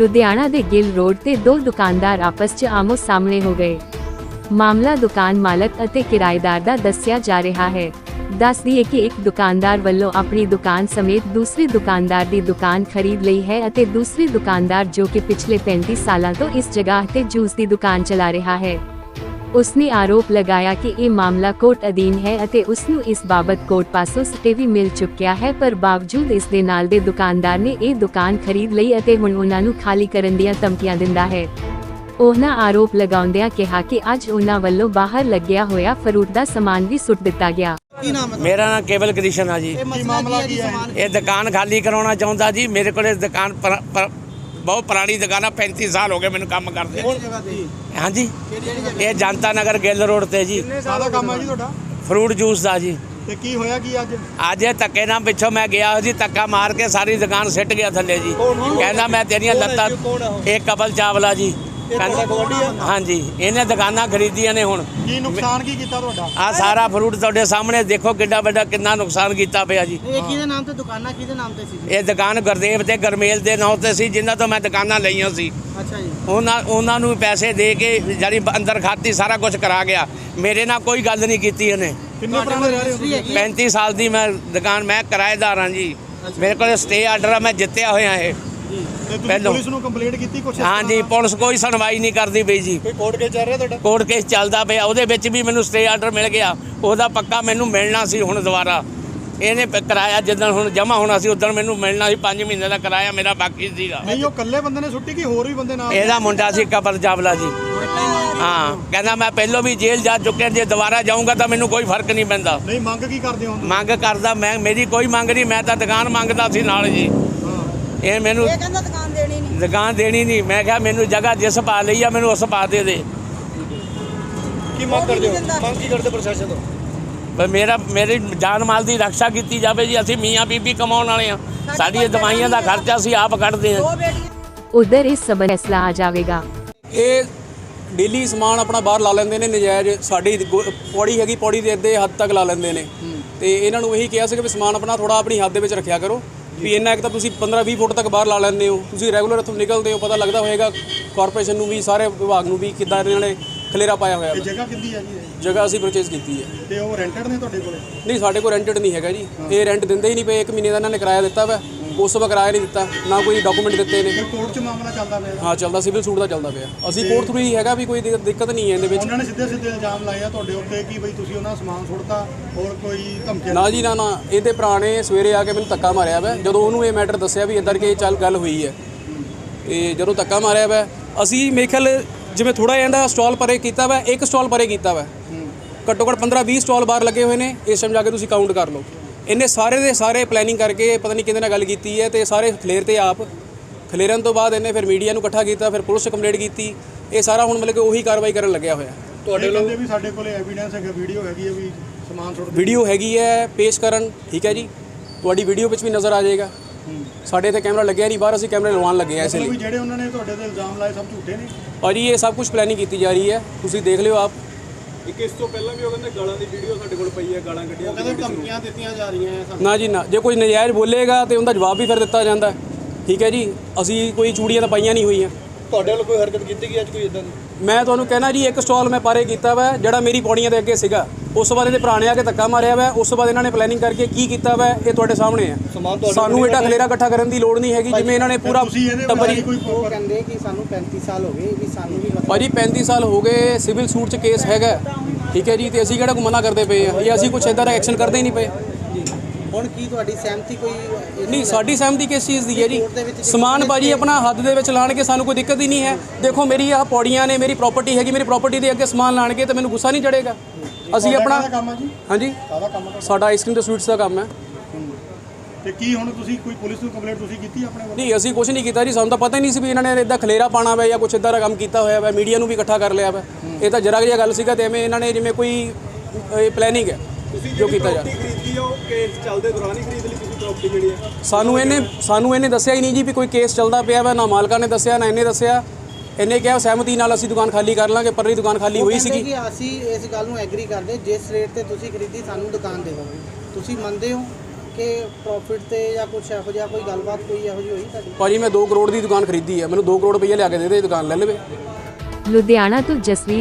ਲੁਧਿਆਣਾ ਦੇ ਗਿੱਲ ਰੋਡ ਤੇ ਦੋ ਦੁਕਾਨਦਾਰ ਆਪਸ 'ਚ ਆਮੋ ਸਾਹਮਣੇ ਹੋ ਗਏ। ਮਾਮਲਾ ਦੁਕਾਨ ਮਾਲਕ ਅਤੇ ਕਿਰਾਏਦਾਰ ਦਾ ਦੱਸਿਆ ਜਾ ਰਿਹਾ ਹੈ। ਦੱਸ ਦਈਏ ਕਿ ਇੱਕ ਦੁਕਾਨਦਾਰ ਵੱਲੋਂ ਆਪਣੀ ਦੁਕਾਨ ਸਮੇਤ ਦੂਸਰੀ ਦੁਕਾਨਦਾਰ ਦੀ ਦੁਕਾਨ ਖਰੀਦ ਲਈ ਹੈ ਅਤੇ ਦੂਸਰੀ ਦੁਕਾਨਦਾਰ ਜੋ ਕਿ ਪਿਛਲੇ 35 ਸਾਲਾਂ ਤੋਂ ਇਸ ਜਗ੍ਹਾ ਤੇ ਜੂਸ ਦੀ ਦੁਕਾਨ ਚਲਾ ਰਿਹਾ ਹੈ। ਉਸਨੇ ਆਰੋਪ ਲਗਾਇਆ ਕਿ ਇਹ ਮਾਮਲਾ ਕੋਰਟ ਅਧੀਨ ਹੈ ਅਤੇ ਉਸ ਨੂੰ ਇਸ ਬਾਬਤ ਕੋਰਟ ਪਾਸੋਂ ਸਟੇ ਵੀ ਮਿਲ ਚੁੱਕਿਆ ਹੈ ਪਰ ਬਾਵਜੂਦ ਇਸ ਦੇ ਨਾਲ ਦੇ ਦੁਕਾਨਦਾਰ ਨੇ ਇਹ ਦੁਕਾਨ ਖਰੀਦ ਲਈ ਅਤੇ ਹੁਣ ਉਹਨਾਂ ਨੂੰ ਖਾਲੀ ਕਰਨ ਦੀਆਂ ਧਮਕੀਆਂ ਦਿੰਦਾ ਹੈ। ਉਹਨਾਂ ਆਰੋਪ ਲਗਾਉਂਦਿਆਂ ਕਿਹਾ ਕਿ ਅੱਜ ਉਹਨਾਂ ਵੱਲੋਂ ਬਾਹਰ ਲੱਗਿਆ ਹੋਇਆ ਫਰੂਟ ਦਾ ਸਮਾਨ ਵੀ ਸੁੱਟ ਦਿੱਤਾ ਗਿਆ। ਕੀ ਨਾਮ ਹੈ ਮੇਰਾ ਨਾਮ ਕੇਵਲ ਕ੍ਰਿਸ਼ਨ ਆ ਜੀ। ਇਹ ਮਾਮਲਾ ਕੀ ਹੈ ਜੀ? ਇਹ ਦੁਕਾਨ ਖਾਲੀ ਕਰਾਉਣਾ ਚਾਹੁੰਦਾ ਜੀ। ਮੇਰੇ ਕੋਲ ਦੁਕਾਨ ਬਹੁਤ ਪੁਰਾਣੀ ਦੁਕਾਨ ਆ 35 ਸਾਲ ਹੋ ਗਏ ਮੈਨੂੰ ਕੰਮ ਕਰਦੇ। ਕਿਹੜੀ ਜਗ੍ਹਾ ਤੇ? ਹਾਂਜੀ। ਕਿਹੜੀ ਜਗ੍ਹਾ? ਇਹ ਜਨਤਾ ਨਗਰ ਗਿੱਲ ਰੋਡ ਤੇ ਜੀ। ਸਾਦਾ ਕੰਮ ਹੈ ਜੀ ਤੁਹਾਡਾ? ਫਰੂਟ ਜੂਸ ਦਾ ਜੀ। ਤੇ ਕੀ ਹੋਇਆ ਕੀ ਅੱਜ? ਅੱਜ ਇਹ ਧੱਕੇ ਨਾਲ ਪਿੱਛੋਂ ਮੈਂ ਗਿਆ ਜੀ ਧੱਕਾ ਮਾਰ ਕੇ ਸਾਰੀ ਦੁਕਾਨ ਸਿੱਟ ਗਿਆ ਥੱਲੇ ਜੀ। ਕਹਿੰਦਾ ਮੈਂ ਤੇਰੀਆਂ ਲੱਤਾਂ ਇਹ ਕਬਲ ਚਾਵਲਾ ਜੀ। ਕਹਿੰਦਾ- ਹਾਂਜੀ ਇਹਨੇ ਦੁਕਾਨਾਂ ਖਰੀਦੀਆਂ ਨੇ ਹੁਣ। ਕੀ ਨੁਕਸਾਨ ਕੀ ਕੀਤਾ ਤੁਹਾਡਾ? ਆ ਸਾਰਾ ਫਰੂਟ ਤੁਹਾਡੇ ਸਾਹਮਣੇ ਦੇਖੋ ਕਿੱਡਾ ਵੱਡਾ ਕਿੰਨਾ ਨੁਕਸਾਨ ਕੀਤਾ ਪਿਆ ਜੀ। ਇਹ ਕਿਹਦੇ ਨਾਮ ਤੇ ਦੁਕਾਨਾਂ ਕਿਹਦੇ ਨਾਮ ਤੇ ਸੀ ਜੀ? ਇਹ ਦੁਕਾਨ ਗੁਰਦੇਵ ਤੇ ਗਰਮੇਲ ਦੇ ਨਾਂ ਤੇ ਸੀ ਜਿਨ੍ਹਾਂ ਤੋਂ ਮੈਂ ਦੁਕਾਨਾਂ ਲਈਆਂ ਸੀ। ਅੱਛਾ ਜੀ। ਉਹਨਾਂ ਉਹਨਾਂ ਨੂੰ ਪੈਸੇ ਦੇ ਕੇ ਜਾਨੀ ਅੰਦਰ ਖਾਤੀ ਸਾਰਾ ਕੁਝ ਕਰਾ ਗਿਆ। ਮੇਰੇ ਨਾਲ ਕੋਈ ਗੱਲ ਨਹੀਂ ਕੀਤੀ ਇਹਨੇ। ਕਿੰਨੇ ਪੁਰਾਣੇ ਰਹਿ ਰਹੇ ਹੋ? ਰਜਿਸਟਰੀ ਹੈਗੀ 35 ਸਾਲ ਦੀ ਮੈਂ ਦੁਕਾਨ ਮੈਂ ਕਿਰਾਏਦਾਰ ਹਾਂ ਜੀ। ਮੇਰੇ ਕੋਲ ਸਟੇ ਆਰਡਰ ਆ ਮੈਂ ਜਿੱਤਿਆ ਹੋਇਆ ਇਹ। ਪਹਿਲੋਂ। ਪੁਲਿਸ ਨੂੰ ਕੰਪਲੇਂਟ ਕੀਤੀ ਕੁਛ ਹਾਂਜੀ ਪੁਲਿਸ ਕੋਈ ਸੁਣਵਾਈ ਨਹੀਂ ਕਰਦੀ ਬਈ ਜੀ। ਕੋਈ ਕੋਰਟ ਕੇਸ ਚੱਲ ਰਿਹਾ ਤੁਹਾਡਾ? ਕੋਰਟ ਕੇਸ ਚੱਲਦਾ ਪਿਆ। ਉਹਦੇ ਵਿੱਚ ਵੀ ਮੈਨੂੰ ਸਟੇ ਆਰਡਰ ਮਿਲ ਗਿਆ। ਉਹਦਾ ਪੱਕਾ ਮੈਨੂੰ ਮਿਲਣਾ ਸੀ ਹੁਣ ਦੁਬਾਰਾ। ਇਹਨੇ ਪ- ਕਿਰਾਇਆ ਜਦੋਂ ਹੁਣ ਜਮਾ ਹੋਣਾ ਸੀ ਉਦੋਂ ਮੈਨੂੰ ਮਿਲਣਾ ਸੀ। 5 ਮਹੀਨੇ ਦਾ ਕਿਰਾਇਆ ਮੇਰਾ ਬਾਕੀ ਸੀਗਾ। ਨਹੀਂ ਉਹ ਇਕੱਲੇ ਬੰਦੇ ਨੇ ਸੁੱਟੀ ਕਿ ਹੋਰ ਵੀ ਬੰਦੇ ਨਾਲ? ਇਹਦਾ ਮੁੰਡਾ ਸੀ ਕਪਲ ਚਾਵਲਾ ਜੀ। ਹਾਂ ਕਹਿੰਦਾ ਮੈਂ ਪਹਿਲਾਂ ਵੀ ਜੇਲ੍ਹ ਜਾ ਚੁੱਕਿਆ ਜੇ ਦੁਬਾਰਾ ਜਾਊਂਗਾ ਤਾਂ ਮੈਨੂੰ ਕੋਈ ਫ਼ਰਕ ਨਹੀਂ ਪੈਂਦਾ। ਨਹੀਂ ਮੰਗ ਕੀ ਕਰਦੇ ਹੋ ਮੰਗ ਕਰਦਾ ਮੈਂ ਮੇਰੀ ਕੋਈ ਮੰਗ ਨਹੀਂ ਮੈਂ ਤਾਂ ਦੁਕਾਨ ਮੰਗਦਾ ਸੀ ਨਾਲ ਜੀ। ਇਹ ਮੈਨੂੰ ਇਹ ਕਹਿੰਦਾ ਦੁਕਾਨ ਦੇਣੀ ਨਹੀਂ। ਦੁਕਾਨ ਦੇਣੀ ਨਹੀਂ। ਮੈਂ ਕਿਹਾ ਮੈਨੂੰ ਜਗ੍ਹਾ ਜਿਸ ਪਾ ਲਈ ਆ ਮੈਨੂੰ ਉਸ ਪਾ ਦੇ ਦੇ। ਕੀ ਮੰਗ ਕਰਦੇ ਹੋ? ਮੰਗ ਕੀ ਕਰਦੇ ਪ੍ਰਸ਼ਾਸਨ ਤੋਂ? ਪਰ ਮੇਰਾ ਮੇਰੀ ਜਾਨ ਮਾਲ ਦੀ ਰੱਖਿਆ ਕੀਤੀ ਜਾਵੇ ਜੀ। ਅਸੀਂ ਮੀਆਂ ਬੀਬੀ ਕਮਾਉਣ ਵਾਲੇ ਆ। ਸਾਡੀ ਦਵਾਈਆਂ ਦਾ ਖਰਚਾ ਅਸੀਂ ਆਪ ਕੱਢਦੇ ਆ। ਉਧਰ ਇਸ ਸਬਰ ਫੈਸਲਾ ਆ ਜਾਵੇਗਾ। ਇਹ ਡੇਲੀ ਸਮਾਨ ਆਪਣਾ ਬਾਹਰ ਲਾ ਲੈਂਦੇ ਨੇ ਨਜਾਇਜ਼ ਸਾਡੀ ਪੌੜੀ ਹੈਗੀ ਪੌੜੀ ਦੇ ਅੱਧੇ ਹੱਦ ਤੱਕ ਲਾ ਲੈਂਦੇ ਨੇ। ਤੇ ਇਹਨਾਂ ਨੂੰ ਇਹੀ ਕਿਹਾ ਸੀ ਕਿ ਵੀ ਸਮਾਨ ਆਪਣਾ ਥੋੜਾ ਆਪਣੀ ਹੱਦ ਦੇ ਵਿੱਚ ਰੱਖਿਆ ਕਰੋ। ਵੀ ਇੰਨਾ ਇੱਕ ਤਾਂ ਤੁਸੀਂ 15 20 ਫੁੱਟ ਤੱਕ ਬਾਹਰ ਲਾ ਲੈਂਦੇ ਹੋ। ਤੁਸੀਂ ਰੈਗੂਲਰ ਇੱਥੋਂ ਨਿਕਲਦੇ ਹੋ ਪਤਾ ਲੱਗਦਾ ਹੋਏਗਾ ਕਾਰਪੋਰੇਸ਼ਨ ਨੂੰ ਵੀ ਸਾਰੇ ਵਿਭਾਗ ਨੂੰ ਵੀ ਕਿੱਦਾਂ ਇਹਨਾਂ ਨੇ ਖਲੇਰਾ ਪਾਇਆ ਹੋਇਆ ਇਹ। ਜਗ੍ਹਾ ਕਿੰਦੀ ਹੈ? ਜੀ ਇਹ? ਜਗ੍ਹਾ ਅਸੀਂ ਪਰਚੇਜ਼ ਕੀਤੀ ਹੈ। ਤੇ ਉਹ ਰੈਂਟਡ ਨੇ ਤੁਹਾਡੇ ਕੋਲੇ? ਨਹੀਂ ਸਾਡੇ ਕੋਲ ਰੈਂਟਡ ਨਹੀਂ ਹੈਗਾ ਜੀ। ਇਹ ਰੈਂਟ ਦਿੰਦੇ ਹੀ ਨਹੀਂ ਪਏ ਇੱਕ ਮਹੀਨੇ ਦਾ ਇਹਨਾਂ ਨੇ ਕਿਰਾਇਆ ਦਿੱਤਾ ਵਾ। ਉਸ ਤੋਂ ਬਾਅਦ ਕਿਰਾਇਆ ਨਹੀਂ ਦਿੱਤਾ ਨਾ ਕੋਈ ਡਾਕੂਮੈਂਟ ਦਿੱਤੇ ਨੇ। ਫਿਰ ਕੋਰਟ 'ਚ ਮਾਮਲਾ ਚੱਲਦਾ ਪਿਆ? ਹਾਂ ਚੱਲਦਾ ਸਿਵਲ ਸੂਟ ਦਾ ਚੱਲਦਾ ਪਿਆ। ਅਸੀਂ ਕੋਰਟ ਥਰੂ ਹੀ ਹੈਗਾ ਵੀ ਕੋਈ ਦਿੱਕ- ਦਿੱਕਤ ਨਹੀਂ ਹੈ ਇਹਦੇ ਵਿੱਚ। ਉਹਨਾਂ ਨੇ ਸਿੱਧੇ ਸਿੱਧੇ ਇਲਜ਼ਾਮ ਲਾਏ ਆ ਤੁਹਾਡੇ ਉੱਤੇ ਕਿ ਬਈ ਤੁਸੀਂ ਉਹਨਾਂ ਦਾ ਸਮਾਨ ਸੁੱਟਤਾ ਹੋਰ ਕੋਈ ਧਮਕੀ ਨਾ ਜੀ ਨਾ ਨਾ। ਇਹਦੇ ਭਰਾ ਨੇ ਸਵੇਰੇ ਆ ਕੇ ਮੈਨੂੰ ਧੱਕਾ ਮਾਰਿਆ ਵਾ। ਜਦੋਂ ਉਹਨੂੰ ਇਹ ਮੈਟਰ ਦੱਸਿਆ ਵੀ ਇਦਾਂ ਕਿ ਚੱਲ ਗੱਲ ਹੋਈ ਹੈ। ਤੇ ਜਦੋਂ ਧੱਕਾ ਮਾਰਿਆ ਵਾ ਅਸੀਂ ਮੇਰੇ ਖਿਆਲ ਜਿਵੇਂ ਥੋੜਾ ਇਹਦਾ ਸਟਾਲ ਪਰੇ ਕੀਤਾ ਵਾ ਇੱਕ ਸਟਾਲ ਪਰੇ ਕੀਤਾ ਵਾ। ਘੱਟੋ ਘੱਟ 15 20 ਸਟਾਲ ਬਾਹਰ ਲੱਗੇ ਹੋਏ ਨੇ। ਇਸ ਟਾਈਮ ਜਾ ਕੇ ਤੁਸੀਂ ਕਾਊਂਟ ਕਰ ਲਓ। ਇਹਨੇ ਸਾਰੇ ਦੇ ਸਾਰੇ ਪਲੈਨਿੰਗ ਕਰਕੇ ਪਤਾ ਨਹੀਂ ਕਿਹਦੇ ਨਾਲ ਗੱਲ ਕੀਤੀ ਹੈ ਤੇ ਸਾਰੇ ਖਲੇਰ ਤੇ ਆਪ ਖਲੇਰਨ ਤੋਂ ਬਾਅਦ ਇਹਨੇ ਫਿਰ ਮੀਡੀਆ ਨੂੰ ਇਕੱਠਾ ਕੀਤਾ ਫਿਰ ਪੁਲਿਸ ਕੰਪਲੇਂਟ ਕੀਤੀ। ਇਹ ਸਾਰਾ ਹੁਣ ਮਤਲਬ ਕਿ ਉਹੀ ਕਾਰਵਾਈ ਕਰਨ ਲੱਗਿਆ ਹੋਇਆ। ਤੁਹਾਡੇ ਲੋਕ ਵੀ ਸਾਡੇ ਕੋਲੇ ਐਵੀਡੈਂਸ ਹੈਗਾ ਵੀਡੀਓ ਹੈਗੀ ਹੈ ਵੀ ਸਮਾਨ ਸੁੱਟਦੇ ਵੀਡੀਓ ਹੈਗੀ ਹੈ ਪੇਸ਼ ਕਰਨ ਠੀਕ ਹੈ ਜੀ। ਤੁਹਾਡੀ ਵੀਡੀਓ ਵਿੱਚ ਵੀ ਨਜ਼ਰ ਆ ਜਾਏਗਾ। ਸਾਡੇ ਇੱਥੇ ਕੈਮਰਾ ਲੱਗਿਆ ਨਹੀਂ ਬਾਹਰ ਅਸੀਂ ਕੈਮਰੇ ਲਵਾਉਣ ਲੱਗੇ ਆ ਇਸੇ ਲਈ। ਜਿਹੜੇ ਉਹਨਾਂ ਨੇ ਤੁਹਾਡੇ ਤੇ ਇਲਜ਼ਾਮ ਲਾਏ ਸਭ ਝੂਠੇ ਨੇ? ਭਾਜੀ ਇਹ ਸਭ ਕੁਝ ਪਲੈਨਿੰਗ ਕੀਤੀ ਜਾ ਰਹੀ ਹੈ। ਤੁਸੀਂ ਦੇਖ ਲਿਓ ਆਪ। ਇੱਕ ਇਸ ਤੋਂ ਪਹਿਲਾਂ ਵੀ ਉਹ ਕਹਿੰਦੇ ਗਾਲਾਂ ਦੀ ਵੀਡੀਓ ਸਾਡੇ ਕੋਲ ਪਈ ਹੈ ਗਾਲਾਂ ਕੱਢੀਆਂ ਕਹਿੰਦੇ ਧਮਕੀਆਂ ਦਿੱਤੀਆਂ ਜਾ ਰਹੀਆਂ ਆ ਨਾ ਜੀ ਨਾ। ਜੇ ਕੋਈ ਨਜਾਇਜ਼ ਬੋਲੇਗਾ ਤੇ ਉਹਦਾ ਜਵਾਬ ਵੀ ਫਿਰ ਦਿੱਤਾ ਜਾਂਦਾ। ਠੀਕ ਹੈ ਜੀ? ਅਸੀਂ ਕੋਈ ਚੂੜੀਆਂ ਤਾਂ ਪਾਈਆਂ ਨਹੀਂ ਹੋਈਆਂ। ਤੁਹਾਡੇ ਵੱਲੋਂ ਕੋਈ ਹਰਕਤ ਕੀਤੀ ਗਈ ਅੱਜ ਕੋਈ ਇਦਾਂ ਦੀ? ਮੈਂ ਤੁਹਾਨੂੰ ਕਹਿਣਾ ਜੀ ਇੱਕ ਸਟਾਲ ਮੈਂ ਪਾਰੇ ਕੀਤਾ ਵਾ ਜਿਹੜਾ ਮੇਰੀ ਪੌੜੀਆਂ ਦੇ ਅੱਗੇ ਸੀਗਾ। ਉਸ ਤੋਂ ਬਾਅਦ ਇਹਦੇ ਨੇ ਆ ਕੇ ਧੱਕਾ ਮਾਰਿਆ ਵਾ ਉਸ ਤੋਂ ਬਾਅਦ ਇਹਨਾਂ ਨੇ ਪਲੈਨਿੰਗ ਕਰਕੇ ਕੀ ਕੀਤਾ ਵਾ ਇਹ ਤੁਹਾਡੇ ਸਾਹਮਣੇ ਤੁਹਾਡੇ ਸਾਨੂੰ ਇਹਦਾ ਖਲੇਰਾ ਇਕੱਠਾ ਕਰਨ ਦੀ ਲੋੜ ਨਹੀਂ ਹੈਗੀ ਜਿਵੇਂ ਇਹਨਾਂ ਨੇ ਪੂਰਾ ਟੱਬਰੀ ਕੋਈ ਉਹ ਕਹਿੰਦੇ ਕਿ ਸਾਨੂੰ 35 ਸਾਲ ਹੋ ਗਏ ਵੀ ਸਾਨੂੰ ਵੀ ਭਾਜੀ 35 ਸਾਲ ਹੋ ਗਏ ਸਿਵਲ ਸੂਟ 'ਚ ਕੇਸ ਹੈਗਾ। ਠੀਕ ਹੈ ਜੀ ਤੇ ਅਸੀਂ ਕਿਹੜਾ ਕੋਈ ਮਨਾ ਕਰਦੇ ਪਏ ਆ? ਜਾਂ ਅਸੀਂ ਕੁਛ ਇਦਾਂ ਦਾ ਐਕਸ਼ਨ ਕਰਦੇ ਹੀ ਨਹੀਂ ਪਏ। ਹੁਣ ਕੀ ਤੁਹਾਡੀ ਸਹਿਮਤੀ ਕੋਈ ਨਹੀਂ ਸਾਡੀ ਸਹਿਮਤੀ ਕਿਸ ਚੀਜ਼ ਦੀ ਹੈ ਜੀ? ਸਮਾਨ ਭਾਜੀ ਆਪਣਾ ਹੱਦ ਦੇ ਵਿੱਚ ਲਾਣਗੇ ਸਾਨੂੰ ਕੋਈ ਦਿੱਕਤ ਹੀ ਨਹੀਂ ਹੈ। ਦੇਖੋ ਮੇਰੀ ਆਹ ਪੌੜੀਆਂ ਨੇ ਮੇਰੀ ਪ੍ਰਾਪਰਟੀ ਹੈਗੀ ਮੇਰੀ ਪ੍ਰਾਪਰਟੀ ਦੇ ਅੱਗੇ ਸਮਾਨ ਲਾਣਗੇ ਤੇ ਮੈਨੂੰ ਗੁੱਸਾ ਨਹੀਂ ਚੜੇਗਾ ਅਸੀਂ ਆਪਣਾ ਕੰਮ ਹੈ ਜੀ? ਹਾਂਜੀ। ਕਾਹਦਾ ਕੰਮ ਹੈ ਸਾਡਾ ਆਈਸਕ੍ਰੀਮ ਤੇ ਸਵੀਟਸ ਦਾ ਕੰਮ ਹੈ। ਤੇ ਕੀ ਹੁਣ ਤੁਸੀਂ ਕੋਈ ਪੁਲਿਸ ਨੂੰ ਕੰਪਲੇਂਟ ਤੁਸੀਂ ਕੀਤੀ ਆਪਣੇ ਵੱਲੋਂ? ਨਹੀਂ ਅਸੀਂ ਕੁਝ ਨਹੀਂ ਕੀਤਾ ਜੀ। ਸਾਨੂੰ ਤਾਂ ਪਤਾ ਹੀ ਨਹੀਂ ਸੀ ਵੀ ਇਹਨਾਂ ਨੇ ਇਦਾਂ ਖਲੇਰਾ ਪਾਣਾ ਵਾ ਜਾਂ ਕੁਝ ਇਦਾਂ ਦਾ ਕੰਮ ਕੀਤਾ ਹੋਇਆ ਵਾ। ਮੀਡੀਆ ਨੂੰ ਵੀ ਇਕੱਠਾ ਕਰ ਲਿਆ ਵਾ। ਇਹ ਤਾਂ ਜਰਾ ਜਿਹਾ ਗੱਲ ਸੀਗਾ ਤੇ ਐਵੇਂ ਇਹਨਾਂ ਨੇ ਜਿਵੇਂ ਕੋਈ ਪਲੈਨਿੰਗ ਹੈ ਜੋ ਕੀਤਾ ਜਾ ਪ੍ਰਾਪਰਟੀ ਖਰੀਦੀ ਆ ਉਹ ਕੇਸ ਚੱਲਦੇ ਦੌਰਾਨ ਹੀ ਖਰੀਦ ਲਈ ਤੁਸੀਂ ਪ੍ਰਾਪਰਟੀ ਜਿਹੜੀ ਹੈ? ਸਾਨੂੰ ਇਹਨੇ ਸਾਨੂੰ ਇਹਨੇ ਦੱਸਿਆ ਹੀ ਨਹੀਂ ਜੀ ਵੀ ਕੋਈ ਕੇਸ ਚੱਲਦਾ ਪਿਆ ਵਾ। ਨਾ ਮਾਲਕਾਂ ਨੇ ਦੱਸਿਆ ਨਾ ਇਹਨੇ ਦੱਸਿਆ। ਇਹਨੇ ਕਿਹਾ ਸਹਿਮਤੀ ਨਾਲ ਅਸੀਂ ਦੁਕਾਨ ਖਾਲੀ ਕਰ ਲਾਂਗੇ ਪਰ ਇਹ ਦੁਕਾਨ ਖਾਲੀ ਹੋਈ ਸੀਗੀ। ਕਿ ਅਸੀਂ ਇਸ ਗੱਲ ਨੂੰ ਐਗਰੀ ਕਰਦੇ ਜਿਸ ਰੇਟ ਤੇ ਤੁਸੀਂ ਖਰੀਦੀ ਸਾਨੂੰ ਦੁਕਾਨ ਦੇ ਦਿਓ। ਤੁਸੀਂ ਮੰਨਦੇ ਹੋ ਕਿ ਪ੍ਰੋਫਿਟ ਤੇ ਜਾਂ ਕੁਝ ਇਹੋ ਜਿਹਾ ਕੋਈ ਗੱਲਬਾਤ ਕੋਈ ਇਹੋ ਜਿਹੀ ਹੋਈ ਤੁਹਾਡੀ? ਭਾਜੀ ਮੈਂ 2 ਕਰੋੜ ਦੀ ਦੁਕਾਨ ਖਰੀਦੀ ਹੈ। ਮੈਨੂੰ 2 ਕਰੋੜ ਰੁਪਈਆ ਲਿਆ ਕੇ ਦੇ ਦੇ ਦੁਕਾਨ ਲੈ ਲਵੇ। ਲੁਧਿਆਣਾ ਤੋਂ ਜਸਵੀਰ